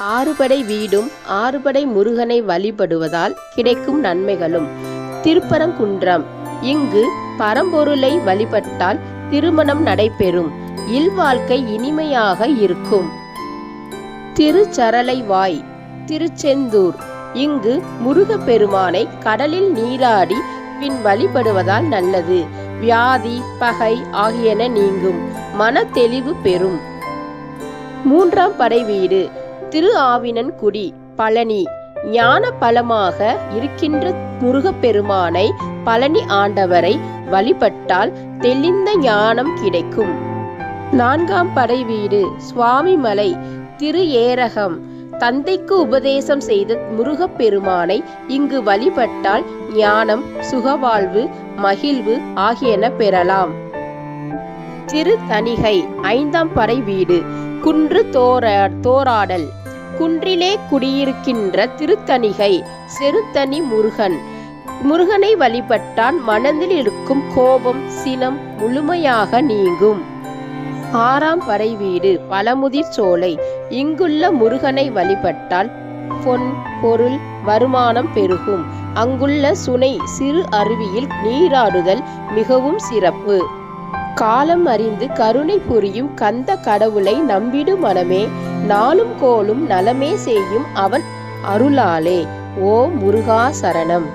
ஆறுபடை வீடும் ஆறுபடை முருகனை வழிபடுவதால் கிடைக்கும் நன்மைகளும். திருப்பரங்குன்றம். இங்கு பரம்பொருளை வழிபட்டால் திருமணம் நடைபெறும். இல்வாழ்க்கை இனிமையாக இருக்கும். திருச்சரளைவாய் திருச்செந்தூர். இங்கு முருகப்பெருமானை கடலில் நீராடி பின் வழிபடுவதால் நல்லது. வியாதி பகை ஆகியன நீங்கும். மன தெளிவு பெறும். மூன்றாம் படை வீடு. திரு ஆவினன்குடி பழனி. ஞான பலமாக இருக்கின்ற முருகப்பெருமானை பழனி ஆண்டவரை வழிபட்டால் தெளிந்த ஞானம் கிடைக்கும். நான்காம் படை வீடு சுவாமிமலை திரு ஏரகம் தந்தைக்கு உபதேசம் செய்த முருகப்பெருமானை இங்கு வழிபட்டால் ஞானம் சுகவாழ்வு மகிழ்வு ஆகியன பெறலாம். திரு தணிகை ஐந்தாம் படை வீடு குன்று தோரா தோராடல். குன்றிலே குடியிருக்கின்ற திருத்தணிகை செருத்தனி முருகன். முருகனை வழிபட்டால் மனதில் இருக்கும் கோபம் சினம் முழுமையாக நீங்கும். ஆறாம் படை வீடு பழமுதிர் சோலை. இங்குள்ள முருகனை வழிபட்டால் பொன் பொருள் வருமானம் பெருகும். அங்குள்ள சுனை சிறு அருவியில் நீராடுதல் மிகவும் சிறப்பு. காலம் அறிந்து கருணை புரியும் கந்த கடவுளை நம்பிடு மனமே நாளும் கோலும் நலமே செய்யும் அவன் அருளாலே. ஓ முருகா சரணம்.